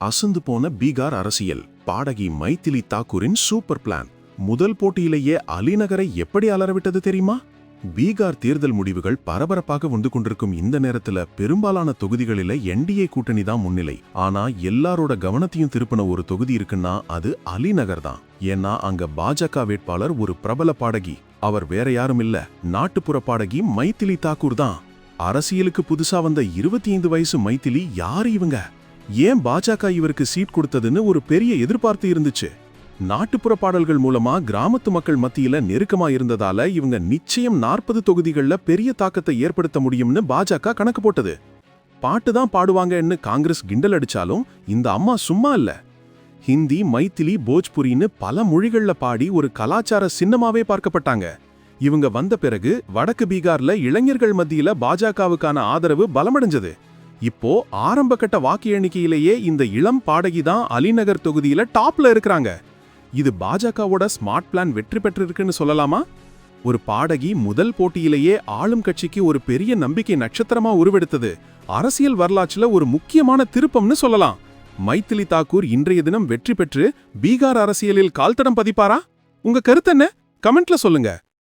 அசந்து போன பீகார் அரசியல். பாடகி மைதிலி தாக்கூரின் சூப்பர் பிளான் முதல் போட்டியிலேயே அலிநகரை எப்படி அலறவிட்டது தெரியுமா? பீகார் தேர்தல் முடிவுகள் பரபரப்பாக வந்து கொண்டிருக்கும் இந்த நேரத்துல பெரும்பாலான தொகுதிகளில என்டிஏ கூட்டணி தான் முன்னிலை. ஆனா எல்லாரோட கவனத்தையும் திருப்பின ஒரு தொகுதி இருக்குன்னா அது அலிநகர் தான். ஏன்னா அங்க பாஜக வேட்பாளர் ஒரு பிரபல பாடகி. அவர் வேற யாரும் இல்ல. நாட்டுப்புற பாடகி மைதிலி தாக்கூர் தான். அரசியலுக்கு புதுசா வந்த இருபத்தி ஐந்து வயசு மைதிலி யாரு இவங்க? ஏன் பாஜக இவருக்கு சீட் கொடுத்ததுன்னு ஒரு பெரிய எதிர்பார்த்து இருந்துச்சு. நாட்டுப்புற பாடல்கள் மூலமா கிராமத்து மக்கள் மத்தியில நெருக்கமா இருந்ததால இவங்க நிச்சயம் நாற்பது தொகுதிகளில் பெரிய தாக்கத்தை ஏற்படுத்த முடியும்னு பாஜக கணக்கு போட்டது. பாட்டு தான் பாடுவாங்கன்னு காங்கிரஸ் கிண்டல் அடிச்சாலும் இந்த அம்மா சும்மா இல்ல. ஹிந்தி மைத்திலி போஜ்புரின்னு பல மொழிகள்ல பாடி ஒரு கலாச்சார சின்னமாவே பார்க்கப்பட்டாங்க. இவங்க வந்த பிறகு வடக்கு பீகார்ல இளைஞர்கள் மத்தியில பாஜகவுக்கான ஆதரவு பலமடைஞ்சது. இப்போ ஆரம்ப கட்ட வாக்கு எண்ணிக்கையிலேயே இந்த இளம் பாடகி தான் அலிநகர் தொகுதியில டாப்ல இருக்கிறாங்க. இது பாஜகவோட ஸ்மார்ட் பிளான் வெற்றி பெற்றிருக்குன்னு சொல்லலாமா? ஒரு பாடகி முதல் போட்டியிலேயே ஆளும் கட்சிக்கு ஒரு பெரிய நம்பிக்கை நட்சத்திரமா உருவெடுத்தது. அரசியல் வரலாற்றுல ஒரு முக்கியமான திருப்பம்னு சொல்லலாம். மைத்திலி தாக்கூர் இன்றைய தினம் வெற்றி பெற்று பீகார் அரசியலில் கால்தடம் பதிப்பாரா? உங்க கருத்து என்ன? கமெண்ட்ல சொல்லுங்க.